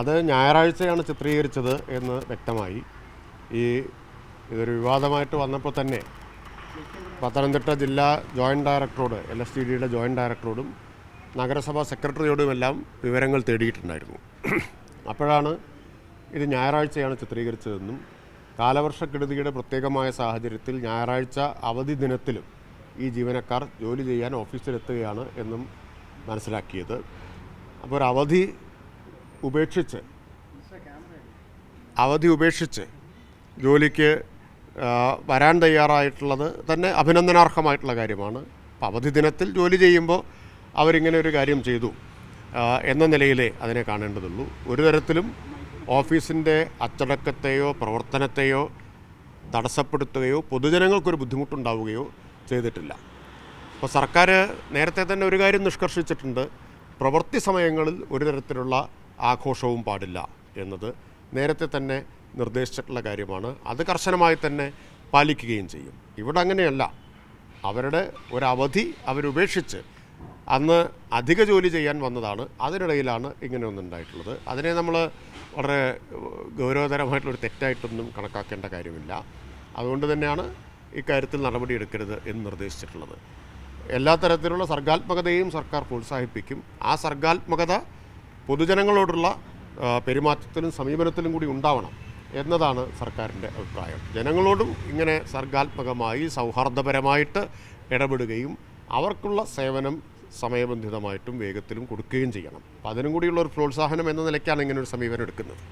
അത് ഞായറാഴ്ചയാണ് ചിത്രീകരിച്ചത് എന്ന് വ്യക്തമായി. ഈ ഇതൊരു വിവാദമായിട്ട് വന്നപ്പോൾ തന്നെ പത്തനംതിട്ട ജില്ലാ ജോയിന്റ് ഡയറക്ടറോട് എൽ എസ് ടി ഡിയുടെ ജോയിന്റ് ഡയറക്ടറോടും നഗരസഭാ സെക്രട്ടറിയോടുമെല്ലാം വിവരങ്ങൾ തേടിയിട്ടുണ്ടായിരുന്നു. അപ്പോഴാണ് ഇത് ഞായറാഴ്ചയാണ് ചിത്രീകരിച്ചതെന്നും കാലവർഷക്കെടുതിയുടെ പ്രത്യേകമായ സാഹചര്യത്തിൽ ഞായറാഴ്ച അവധി ദിനത്തിലും ഈ ജീവനക്കാർ ജോലി ചെയ്യാൻ ഓഫീസിലെത്തുകയാണ് എന്നും മനസ്സിലാക്കിയത്. അപ്പോൾ ഒരു അവധി ഉപേക്ഷിച്ച്. അവധി ഉപേക്ഷിച്ച് ജോലിക്ക് വരാൻ തയ്യാറായിട്ടുള്ളത് തന്നെ അഭിനന്ദനാർഹമായിട്ടുള്ള കാര്യമാണ്. അപ്പോൾ അവധി ദിനത്തിൽ ജോലി ചെയ്യുമ്പോൾ അവരിങ്ങനെ ഒരു കാര്യം ചെയ്തു. എന്ന നിലയിലേ അതിനെ കാണേണ്ടതുള്ളൂ. ഒരു തരത്തിലും ഓഫീസിന്റെ അച്ചടക്കത്തെയോ പ്രവർത്തനത്തെയോ തടസ്സപ്പെടുത്തുകയോ പൊതുജനങ്ങൾക്കൊരു ബുദ്ധിമുട്ടുണ്ടാവുകയോ ചെയ്തിട്ടില്ല. അപ്പോൾ സർക്കാർ നേരത്തെ തന്നെ ഒരു കാര്യം നിഷ്കർഷിച്ചിട്ടുണ്ട്. പ്രവൃത്തി സമയങ്ങളിൽ ഒരു തരത്തിലുള്ള ആഘോഷവും പാടില്ല എന്നത് നേരത്തെ തന്നെ നിർദ്ദേശിച്ചിട്ടുള്ള കാര്യമാണ്. അത് കർശനമായി തന്നെ പാലിക്കുകയും ചെയ്യും. ഇവിടെ അങ്ങനെയല്ല. അവരുടെ ഒരവധി അവരുപേക്ഷിച്ച് അന്ന് അധിക ജോലി ചെയ്യാൻ വന്നതാണ്. അതിനിടയിലാണ് ഇങ്ങനെ ഒന്നുണ്ടായിട്ടുള്ളത് അതിനെ നമ്മൾ വളരെ ഗൗരവതരമായിട്ടുള്ളൊരു തെറ്റായിട്ടൊന്നും കണക്കാക്കേണ്ട കാര്യമില്ല. അതുകൊണ്ട് തന്നെയാണ് ഇക്കാര്യത്തിൽ നടപടിയെടുക്കരുത് എന്ന് നിർദ്ദേശിച്ചിട്ടുള്ളത്. എല്ലാ തരത്തിലുള്ള സർഗാത്മകതയും സർക്കാർ പ്രോത്സാഹിപ്പിക്കും. ആ സർഗാത്മകത പൊതുജനങ്ങളോടുള്ള പെരുമാറ്റത്തിലും സമീപനത്തിലും കൂടി ഉണ്ടാവണം എന്നതാണ് സർക്കാരിന്റെ അഭിപ്രായം. ജനങ്ങളോടും ഇങ്ങനെ സർഗാത്മകമായി സൗഹാർദ്ദപരമായിട്ട് ഇടപെടുകയും അവർക്കുള്ള സേവനം സമയബന്ധിതമായിട്ടും വേഗത്തിലും കൊടുക്കുകയും ചെയ്യണം. അപ്പം അതിനും കൂടിയുള്ള ഒരു പ്രോത്സാഹനം എന്ന നിലയ്ക്കാണ് ഇങ്ങനെ ഒരു സമീപനം എടുക്കുന്നത്.